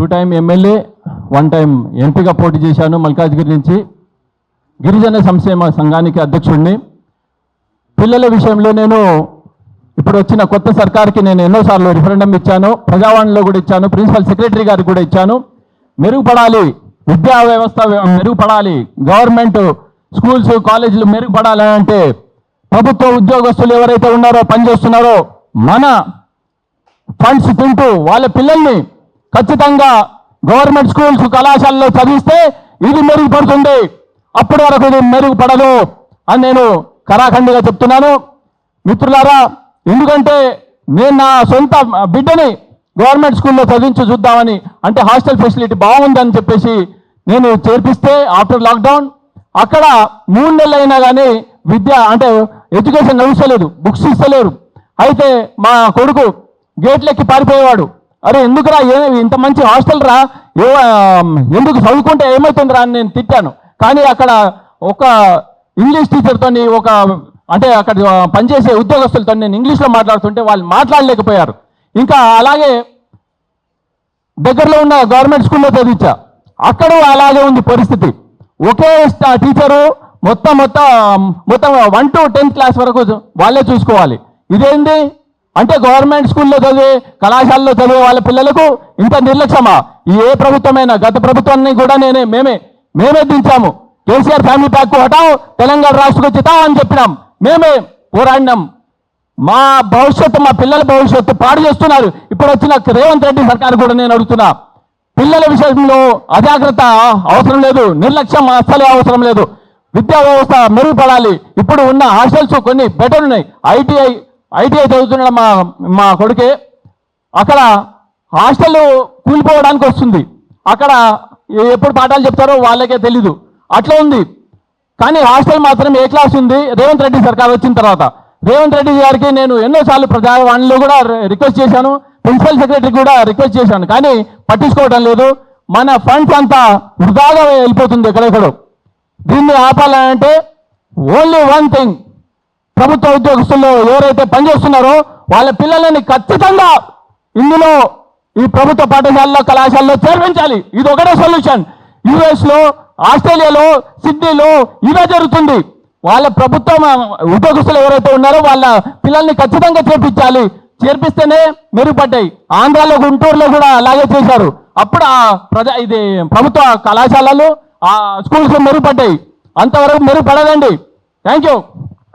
Two time MLA one time ఎంపీగా పోటీ చేశాను మల్కాజ్గిరి నుంచి. గిరిజన సంక్షేమ సంఘానికి అధ్యక్షుడిని. పిల్లల విషయంలో నేను ఇప్పుడు వచ్చిన కొత్త సర్కార్కి నేను ఎన్నోసార్లు రిఫరెండం ఇచ్చాను. ప్రజావాణిలో కూడా ఇచ్చాను. ప్రిన్సిపల్ సెక్రటరీ గారికి కూడా ఇచ్చాను. మెరుగుపడాలి. విద్యా వ్యవస్థ మెరుగుపడాలి. గవర్నమెంట్ స్కూల్స్ కాలేజీలు మెరుగుపడాలి అంటే ప్రభుత్వ ఉద్యోగస్తులు ఎవరైతే ఉన్నారో పనిచేస్తున్నారో మన ఫండ్స్ తింటూ వాళ్ళ పిల్లల్ని ఖచ్చితంగా గవర్నమెంట్ స్కూల్స్ కళాశాలలో చదివిస్తే ఇది మెరుగుపడుతుంది. అప్పటి వరకు ఇది మెరుగుపడదు అని నేను కరాఖండిగా చెప్తున్నాను. మిత్రులారా ఎందుకంటే నేను నా సొంత బిడ్డని గవర్నమెంట్ స్కూల్లో చదివించి చూద్దామని అంటే హాస్టల్ ఫెసిలిటీ బాగుందని చెప్పేసి నేను చేర్పిస్తే ఆఫ్టర్ లాక్డౌన్ అక్కడ మూడు నెలలు అయినా కానీ విద్య అంటే ఎడ్యుకేషన్ నడుస్తలేదు బుక్స్ ఇస్తలేరు. అయితే మా కొడుకు గేట్లెక్కి పారిపోయేవాడు. అరే ఎందుకురా? ఏ ఇంత మంచి హాస్టల్ రా. ఏ ఎందుకు చదువుకుంటే ఏమవుతుందిరా అని నేను తిట్టాను. కానీ అక్కడ ఒక ఇంగ్లీష్ టీచర్తోని ఒక అంటే అక్కడ పనిచేసే ఉద్యోగస్తులతో నేను ఇంగ్లీష్లో మాట్లాడుతుంటే వాళ్ళు మాట్లాడలేకపోయారు. ఇంకా అలాగే దగ్గరలో ఉన్న గవర్నమెంట్ స్కూల్లో చదివించా అక్కడ అలాగే ఉంది పరిస్థితి. ఒకే టీచరు మొత్తం మొత్తం మొత్తం వన్ టు టెన్త్ క్లాస్ వరకు వాళ్ళే చూసుకోవాలి. ఇదేంది? అంటే గవర్నమెంట్ స్కూల్లో చదివే కళాశాలలో చదివే వాళ్ళ పిల్లలకు ఇంత నిర్లక్ష్యమా? ఈ ఏ ప్రభుత్వమైనా గత ప్రభుత్వాన్ని కూడా నేనే మేమే మేమే దించాము. కేసీఆర్ ఫ్యామిలీ ప్యాక్ హటావు తెలంగాణ రాష్ట్రకు చితావు అని చెప్పినాం. మేమే పోరాడినాం. మా భవిష్యత్తు మా పిల్లల భవిష్యత్తు పాడు చేస్తున్నారు. ఇప్పుడు వచ్చిన రేవంత్ రెడ్డి సర్కార్ కూడా నేను అడుగుతున్నా. పిల్లల విషయంలో అజాగ్రత్త అవసరం లేదు నిర్లక్ష్యం అస్సలు అవసరం లేదు. విద్యా వ్యవస్థ మెరుగుపడాలి. ఇప్పుడు ఉన్న హాస్టల్స్ కొన్ని బెటర్ ఉన్నాయి. ఐటీఐ ఐటీఐ చదువుతున్న మా మా కొడుకే అక్కడ హాస్టల్ కూలిపోవడానికి వస్తుంది. అక్కడ ఎప్పుడు పాఠాలు చెప్తారో వాళ్ళకే తెలీదు. అట్లా ఉంది. కానీ హాస్టల్ మాత్రం ఏ క్లాస్ ఉంది? రేవంత్ రెడ్డి సర్కార్ వచ్చిన తర్వాత. రేవంత్ రెడ్డి గారికి నేను ఎన్నోసార్లు ప్రజావాణిలో కూడా రిక్వెస్ట్ చేశాను. ప్రిన్సిపల్ సెక్రటరీ కూడా రిక్వెస్ట్ చేశాను. కానీ పట్టించుకోవడం లేదు. మన ఫండ్స్ అంతా వృధాగా వెళ్ళిపోతుంది ఎక్కడెక్కడో. దీన్ని ఆపాలంటే ఓన్లీ వన్ థింగ్ ప్రభుత్వ ఉద్యోగస్తుల్లో ఎవరైతే పనిచేస్తున్నారో వాళ్ళ పిల్లలని ఖచ్చితంగా ఇందులో ఈ ప్రభుత్వ పాఠశాలలో కళాశాలలో చేర్పించాలి. ఇది ఒకటే సొల్యూషన్. యుఎస్లో ఆస్ట్రేలియాలో సిడ్నీలో ఇలా జరుగుతుంది. వాళ్ళ ప్రభుత్వం ఉద్యోగస్తులు ఎవరైతే ఉన్నారో వాళ్ళ పిల్లల్ని ఖచ్చితంగా చేర్పించాలి. చేర్పిస్తేనే మెరుగుపడ్డాయి. ఆంధ్రాలో గుంటూరులో కూడా అలాగే చేశారు. అప్పుడు ఆ ప్రజా ఇది ప్రభుత్వ కళాశాలలు ఆ స్కూల్స్ మెరుగుపడ్డాయి. అంతవరకు మెరుగుపడదండి. Thank you.